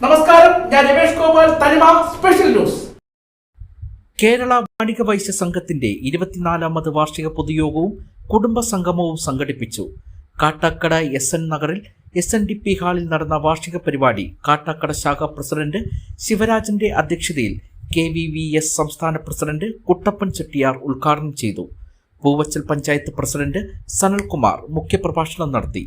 നമസ്കാരം. ഞാൻ Thanima special news Kerala Vanika Vaishya സംഘത്തിന്റെ ഇരുപത്തിനാലാമത് വാർഷിക പൊതുയോഗവും കുടുംബ സംഗമവും സംഘടിപ്പിച്ചു. കാട്ടാക്കട എസ് എൻ നഗറിൽ എസ് എൻ ഡി പി ഹാളിൽ നടന്ന വാർഷിക പരിപാടി കാട്ടാക്കട ശാഖ പ്രസിഡന്റ് ശിവരാജന്റെ അധ്യക്ഷതയിൽ കെ വി വി എസ് സംസ്ഥാന പ്രസിഡന്റ് കുട്ടപ്പൻ ചെട്ടിയാർ ഉദ്ഘാടനം ചെയ്തു. പൂവച്ചൽ പഞ്ചായത്ത് പ്രസിഡന്റ് സനൽകുമാർ മുഖ്യപ്രഭാഷണം നടത്തി.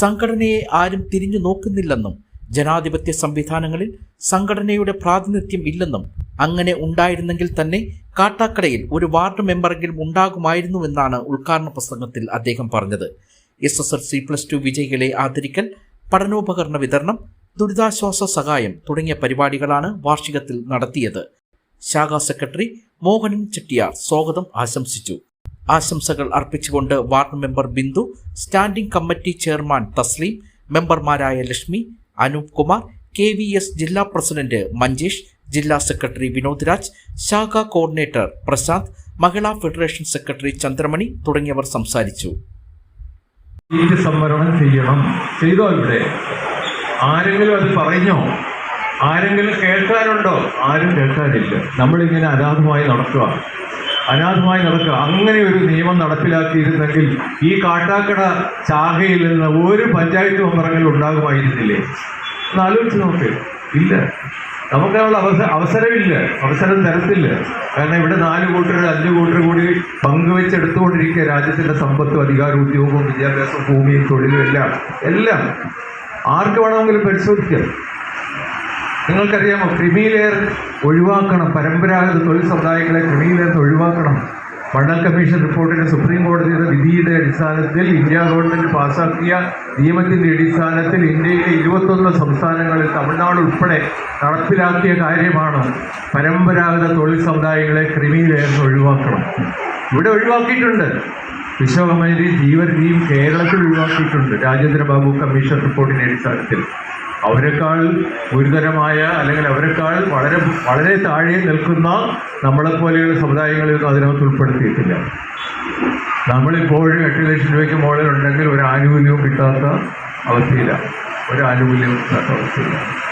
സംഘടനയെ ആരും തിരിഞ്ഞു നോക്കുന്നില്ലെന്നും ജനാധിപത്യ സംവിധാനങ്ങളിൽ സംഘടനയുടെ പ്രാതിനിധ്യം ഇല്ലെന്നും അങ്ങനെ ഉണ്ടായിരുന്നെങ്കിൽ തന്നെ കാട്ടാക്കടയിൽ ഒരു വാർഡ് മെമ്പറെങ്കിലും ഉണ്ടാകുമായിരുന്നുവെന്നാണ് ഉദ്ഘാടന പ്രസംഗത്തിൽ അദ്ദേഹം പറഞ്ഞത്. S S L C plus two വിജയികളെ ആദരിക്കൽ പഠനോപകരണ വിതരണം ദുരിതാശ്വാസ സഹായം തുടങ്ങിയ പരിപാടികളാണ് വാർഷികത്തിൽ നടത്തിയത്. ശാഖാ സെക്രട്ടറി മോഹനൻ ചെട്ടിയാർ സ്വാഗതം ആശംസിച്ചു. ആശംസകൾ അർപ്പിച്ചുകൊണ്ട് ward member Bindu standing committee chairman Thasleem മെമ്പർമാരായ Lakshmi Anoop Kumar K V S ജില്ലാ പ്രസിഡന്റ് മഞ്ജേഷ് ജില്ലാ സെക്രട്ടറി വിനോദ് രാജ് ശാഖാ coordinator Prashanth Mahila federation secretary Chandramani തുടങ്ങിയവർ സംസാരിച്ചു. സംവരണം ചെയ്യണം. ചെയ്തോ ഇവിടെ? ആരെങ്കിലും അത് പറഞ്ഞോ? ആരെങ്കിലും കേൾക്കാനുണ്ടോ ആരും കേൾക്കാനില്ല നമ്മളിങ്ങനെ അനാഥമായി നടക്കുക അനാഥമായി നടക്കുക. അങ്ങനെ ഒരു നിയമം നടപ്പിലാക്കിയിരുന്നെങ്കിൽ ഈ കാട്ടാക്കട ശാഖയിൽ നിന്ന് ഒരു പഞ്ചായത്ത് മെമ്പറെങ്കിലും ഉണ്ടാകുമായിരുന്നില്ലേ? ഒന്ന് ആലോചിച്ച് നോക്ക്. ഇല്ല. നമുക്കതിനുള്ള അവസര അവസരമില്ല. അവസരം തരത്തില്ല. കാരണം ഇവിടെ നാല് കൂട്ടർ അഞ്ച് കൂട്ടർ കൂടി പങ്കുവെച്ചെടുത്തുകൊണ്ടിരിക്കുക. രാജ്യത്തിന്റെ സമ്പത്തും അധികാരവും ഉദ്യോഗവും വിദ്യാഭ്യാസവും ഭൂമിയും തൊഴിലും എല്ലാം. എല്ലാം. ആർക്ക് വേണമെങ്കിലും പരിശോധിക്കാം. നിങ്ങൾക്കറിയാമോ ക്രിമിലെയർ ഒഴിവാക്കണം. പരമ്പരാഗത തൊഴിൽ സമുദായങ്ങളെ ക്രിമിലെയർ ഒഴിവാക്കണം. മണ്ഡൽ കമ്മീഷൻ റിപ്പോർട്ടിന് സുപ്രീം കോടതിയുടെ വിധിയുടെ അടിസ്ഥാനത്തിൽ ഇന്ത്യ ഗവൺമെന്റ് പാസാക്കിയ നിയമത്തിന്റെ അടിസ്ഥാനത്തിൽ ഇന്ത്യയിലെ ഇരുപത്തൊന്ന് സംസ്ഥാനങ്ങളിൽ തമിഴ്നാട് ഉൾപ്പെടെ നടപ്പിലാക്കിയ കാര്യമാണ് പരമ്പരാഗത തൊഴിൽ സമുദായങ്ങളെ ക്രിമിലെയർ ഒഴിവാക്കണം. ഇവിടെ ഒഴിവാക്കിയിട്ടുണ്ട്. വിശ്വകമരി ജീവരതിയും കേരളത്തിൽ ഒഴിവാക്കിയിട്ടുണ്ട്. രാജേന്ദ്ര ബാബു കമ്മീഷൻ റിപ്പോർട്ടിന്റെ അടിസ്ഥാനത്തിൽ. അവരെക്കാൾ ഗുരുതരമായ അല്ലെങ്കിൽ അവരെക്കാൾ വളരെ വളരെ താഴെ നിൽക്കുന്ന നമ്മളെപ്പോലെയുള്ള സമുദായങ്ങളെയൊന്നും അതിനകത്ത് ഉൾപ്പെടുത്തിയിട്ടില്ല. നമ്മളിപ്പോഴും എട്ട് ലക്ഷം രൂപയ്ക്ക് മുകളിലുണ്ടെങ്കിൽ ഒരു ആനുകൂല്യവും കിട്ടാത്ത അവസ്ഥയില്ല. ഒരു ആനുകൂല്യവും കിട്ടാത്ത അവസ്ഥയിലാണ്